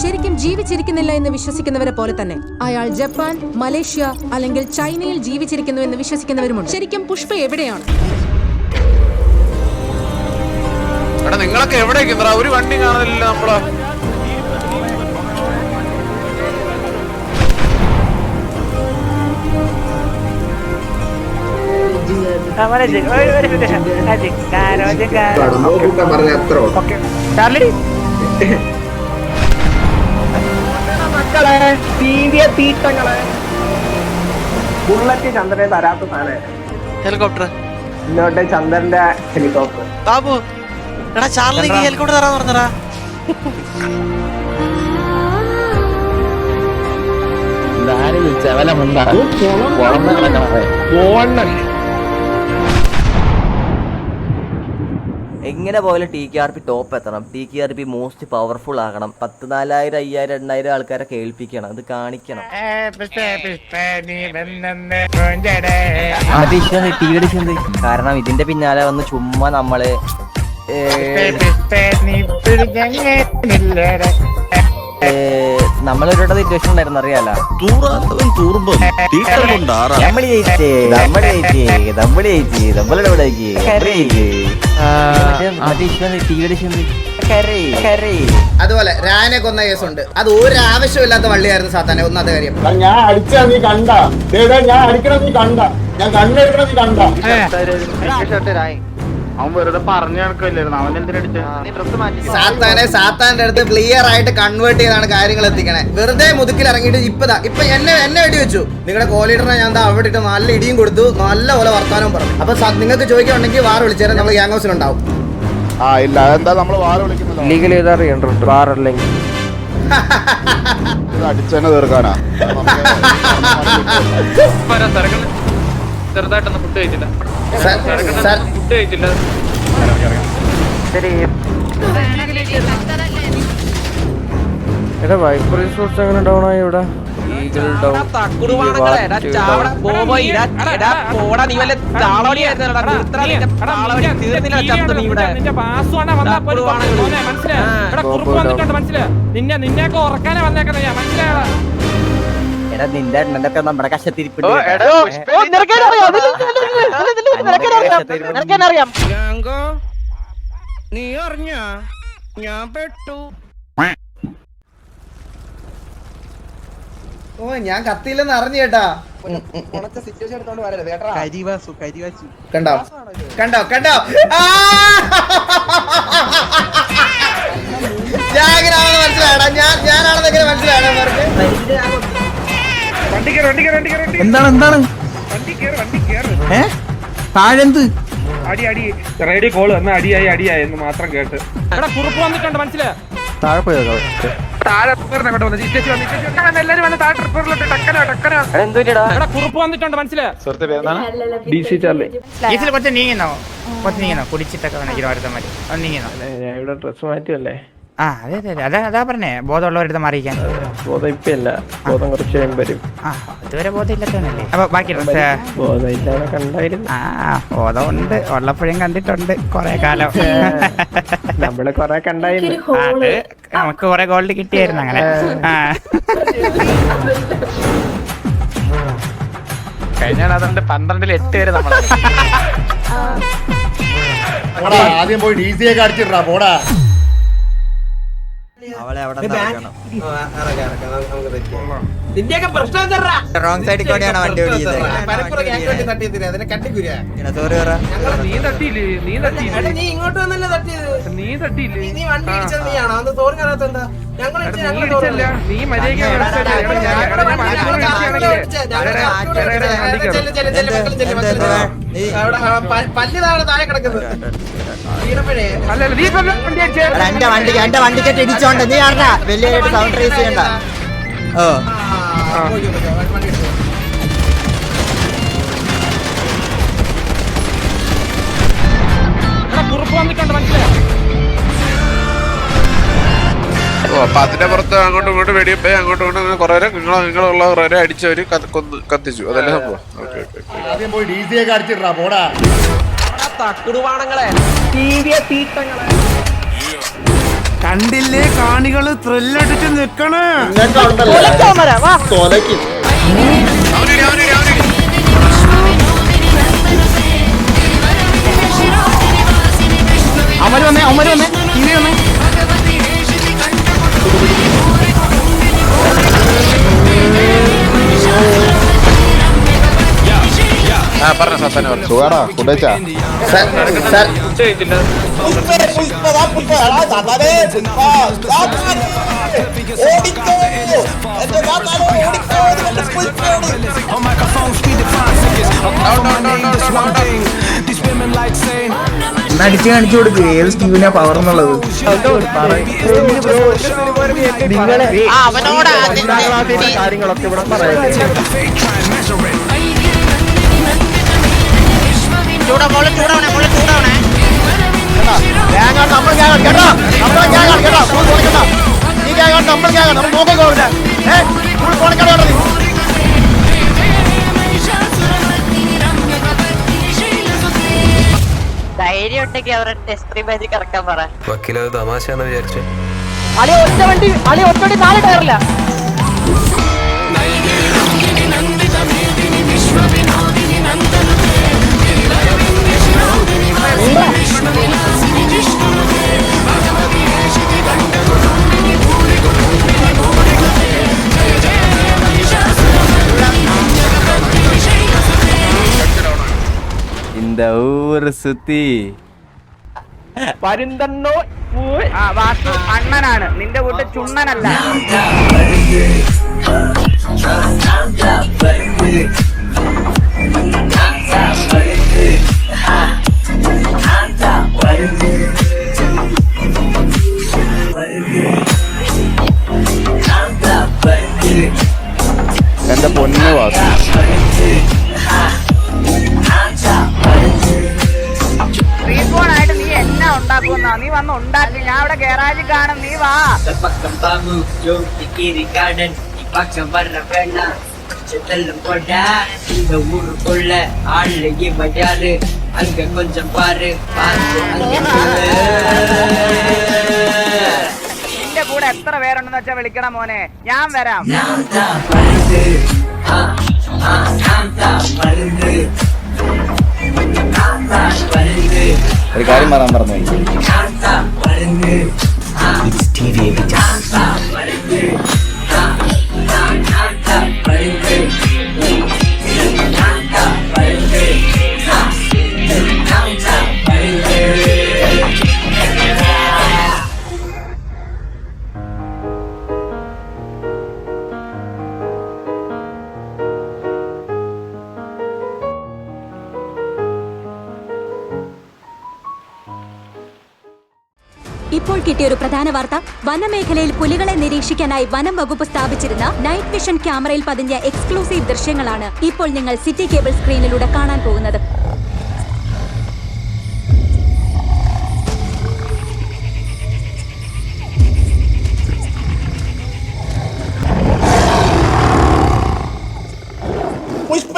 ശരിക്കും ജീവിച്ചിരിക്കുന്നില്ല എന്ന് വിശ്വസിക്കുന്നവരെ പോലെ തന്നെ. അയാൾ ജപ്പാൻ മലേഷ്യ അല്ലെങ്കിൽ ചൈനയിൽ ജീവിച്ചിരിക്കുന്നു എന്ന് വിശ്വസിക്കുന്നവരുമുണ്ട്. ശരിക്കും പുഷ്പ എവിടെയാണ്? നിങ്ങളൊക്കെ എവിടെ നിൽക്കുന്നടാ ഒരു വണ്ടി കാണുന്നില്ല നമ്മൾ. കടന്നോക്കൂട്ടം തീട്ടങ്ങളെ ബുള്ളറ്റ് ചന്ദ്രനെ തരാത്ത സാധനം. ഹെലികോപ്റ്റർ. ഇന്നോട്ടെ ചന്ദ്രന്റെ ഹെലികോപ്റ്റർ. ബാബു എടാ ചാർലിക്ക് ഹെലികോപ്റ്റർ തരാന്ന് പറഞ്ഞടാ. എങ്ങനെ പോയാലും T K R P top എത്തണം. T K R P most powerful ആകണം. പത്ത് നാലായിരം അയ്യായിരം എണ്ണായിരം ആൾക്കാരെ കേൾപ്പിക്കണം. അത് കാണിക്കണം. മറ്റേ ഇഷ്ടം ടി കാരണം ഇതിന്റെ പിന്നാലെ വന്ന് ചുമ്മാ നമ്മൾ നമ്മളൊരുടെ നമ്മളൊരു സിറ്റുവേഷൻ ഉണ്ടായിരുന്നു. അറിയാലോ? നമ്മൾ ജയിച്ചേ നമ്മൾ ജയിച്ചേ നമ്മൾ അതുപോലെ രാനെ കൊന്ന കേസുണ്ട്. അത് ഒരു ആവശ്യമില്ലാത്ത വള്ളിയായിരുന്നു സാത്താനെ ഒന്നാമത്തെ കാര്യം. ഞാൻ അടിച്ചാ നീ കണ്ട. ഞാൻ അടിക്കണം നീ കണ്ട. ഞാൻ കണ്ണെടുക്കണം നീ കണ്ട. അവൻ വെറുതെ പറഞ്ഞു കണക്കില്ലായിരുന്നു അവൻ എന്തിനടിച്ച സാത്താനെ സാത്താന്റെ അടുത്ത് ക്ലിയർ ആയിട്ട് കൺവേർട്ട് ചെയ്താണ് കാര്യങ്ങൾ എത്തിക്കണേ. വെറുതെ മുതുക്കിൽ ഇറങ്ങിയിട്ട് ഇപ്പതാ ഇപ്പൊ എന്നെ എന്നെ വെടി വെച്ചു. നിങ്ങളുടെ കോലീഡറിനെ ഞാൻ അവിടെ ഇട്ട് നല്ല ഇടിയും കൊടുത്തു നല്ല പോലെ വർത്താനവും പറഞ്ഞു. അപ്പൊ നിങ്ങൾക്ക് ചോദിക്കുകയാണെങ്കിൽ വാർ വിളിച്ചേരാൻ നമ്മൾ ഗ്യാങ് ഹൗസിൽ ഉണ്ടാവും. ആ ഇല്ല അതെന്താ നമ്മൾ വാർ വിളിക്കുന്നത്? ലീഗൽ ചെയ്ത് അറിയണ്ടോ? വാറല്ലെങ്കിൽ ഇത് അടിച്ചെന്നെ തീർക്കാനാ. ചെറുതായിട്ടൊന്ന് ഫുഡ് കഴിച്ചില്ല. ഫുഡ് കഴിച്ചില്ല എടാ വൈപ്പർ റിസോർട്സ് എങ്ങനെ ഡൗൺ ആയി ഇവിടെ? നിന്നെ നിന്നെയൊക്കെ ഉറക്കാനേ വന്നേക്കുന്ന ഞാൻ എടാ നിന്റെ എണ്ണനൊക്കെ നമ്മുടെ കഷത്തിരിപ്പിണ്ട് നീ അറിഞ്ഞ? ഞാൻ പെട്ടു. ഓ ഞാൻ കത്തിയില്ലെന്ന് അറിഞ്ഞു കേട്ടാ. കണ്ടോ? കണ്ടോ കണ്ടോ? എങ്ങനെയാണെന്ന് മനസ്സിലായടാ. ഞാൻ ഞാനാണെന്ന് മനസ്സിലാടാ എന്താണ് അവർക്ക് ഏ? താഴെന്ത്? അടി അടി. Radio call. വന്ന അടിയായി അടിയായി എന്ന് മാത്രം കേട്ട്. എടാ കുറുപ്പ് വന്നിട്ടുണ്ട് മനസ്സിലായോ താഴെ പോയോ? താഴെ. റിപ്പയറിനെ കൊണ്ട് വന്നു. ചേച്ചി വന്നു ചേച്ചി വന്നു. എല്ലാവരും വന്ന് താഴെ റിപ്പയറിലോട്ട് ടക്കന ടക്കന. എടാ? കുറുപ്പ് വന്നിട്ടുണ്ട് മനസ്സിലായോ ഡി സി ചാർലി. ഇതിൽ കുറച്ച് നീങ്ങുന്നോ? കുറച്ച് നീങ്ങുന്നോ? കുടിച്ചിട്ടൊക്കെ വന്നിരിക്കുന്നു ഒരുത്തന്മാര്. അത് നീങ്ങുന്നോ? ഞാൻ ഇവിടെ ഡ്രസ് മാറ്റിയല്ലേ? ആ അതെ അതെ അതെ. അതാ അതാ പറഞ്ഞേ ബോധമുള്ളവരുടെ മാറിയിക്കാൻ ബോധം കുറച്ച് വരും. ആ ഇതുവരെ ബോധം ഇല്ലാത്തവനല്ലേ? അപ്പൊ ബാക്കി ഡ്രസ് ബോധം ഇല്ലാതെ കണ്ടായിരുന്നു. ആ ബോധമുണ്ട്. ഉള്ളപ്പോഴും കണ്ടിട്ടുണ്ട് കൊറേ കാലം. നമ്മൾ കൊറേ കണ്ടായിരുന്നു. അത് നമുക്ക് കൊറേ ഗോൾഡ് കിട്ടിയായിരുന്നു അങ്ങനെ. ആ. കഴിഞ്ഞാൽ അതുകൊണ്ട് പന്ത്രണ്ടിൽ എട്ട് പേര് നമ്മൾ ആദ്യം പോയി ഡി സി ഒക്കെ അടിച്ചിട്ടാ പോടാ. അവളെ അവിടെ നടക്കണം റോങ് സൈഡിൽ കൂടെയാണ് വണ്ടി ഓടിയത് സോറി നീ നീ ഇങ്ങോട്ട് നീ നീ നീ താഴെ താഴെ കിടക്കുന്നത്. എന്റെ വണ്ടി എന്റെ വണ്ടിക്കറ്റ് ഇടിച്ചോണ്ട് നീ അറിഞ്ഞ വലിയ സൗണ്ട് ട്രേസ് ചെയ്യണ്ട. ഓ അപ്പൊ അതിന്റെ പുറത്ത് അങ്ങോട്ടും ഇങ്ങോട്ടും വെടിയപ്പോ അങ്ങോട്ടും ഇങ്ങോട്ടും അങ്ങനെ കുറെ നിങ്ങൾ നിങ്ങളുള്ള കുറേ അടിച്ചവര് കത്ത് കൊന്ന് കത്തിച്ചു. അതല്ലേ സംഭവം? ഓക്കെ ഓക്കെ ആദ്യം പോയി ഡി സി ഒക്കെ അടിച്ചിട്ടാ പോടാ. തീവിയ തീട്ടങ്ങളെ കണ്ടില്ലേ? കാണികൾ ത്രില്ലടിച്ച് നിക്കണേ. അവർ വന്നേ അവർ വന്നേ. ഇനി വന്നേ. പറഞ്ഞ സത്താനെ പറഞ്ഞു. സുഖാടാ ഫുഡേച്ചാ സാർ സാർ. അടിച്ചു കാണിച്ചു കൊടുക്കുക ഏത് സ്റ്റീവിനാ പവർ എന്നുള്ളത്? നിങ്ങളെ കാര്യങ്ങളൊക്കെ ഇവിടെ പറയട്ടെ ധൈര്യം ഉണ്ടെങ്കിൽ അവരുടെ ടെസ്റ്റ് മാജിക് ഇറക്കാൻ പറ. വക്കീലത് തമാശന്ന് വിചാരിച്ചു. അളി ഒറ്റ വണ്ടി അളി ഒറ്റ വണ്ടി നാല് ടയറില്ല இந்த ஊர் சுத்தி പരുന്തണ്ണോ പോയി ആ വാസു അണ്ണനാണ് നിന്റെ കൂട്ട് ചുണ്ണനല്ല ഉണ്ടാക്കുമെന്നാ നീ വന്ന് ഉണ്ടാക്കി ഞാൻ അവിടെ ഗാരാജിൽ കാണും നീ വാ பக்கம் பாமு ஜோதி கீரி கார்டன் பக்கம் வர்ற வேணா செல்லும் கொண்டா இந்த ஊருக்குள்ள ஆளு இவன் யாரு அங்க கொஞ்சம் பாரு பார்த்து அங்க நில்லு. നിന്റെ കൂടെ എത്ര പേരുണ്ടെന്ന് വെച്ചാ വിളിക്കണം മോനെ ഞാൻ വരാം நான் தான் மருந்து ஆ, ஆ, நான் தான் மருந்து நான் தான் மருந்து ഒരു കാര്യം പറയാൻ പറഞ്ഞു நான் தான் மருந்து. ഇപ്പോൾ കിട്ടിയ ഒരു പ്രധാന വാർത്ത. വനമേഖലയിൽ പുലികളെ നിരീക്ഷിക്കാനായി വനം വകുപ്പ് സ്ഥാപിച്ചിരുന്ന നൈറ്റ് വിഷൻ ക്യാമറയിൽ പതിഞ്ഞ എക്സ്ക്ലൂസീവ് ദൃശ്യങ്ങളാണ് ഇപ്പോൾ നിങ്ങൾ സിറ്റി കേബിൾ സ്ക്രീനിലൂടെ കാണാൻ പോകുന്നത്. പുഷ്പ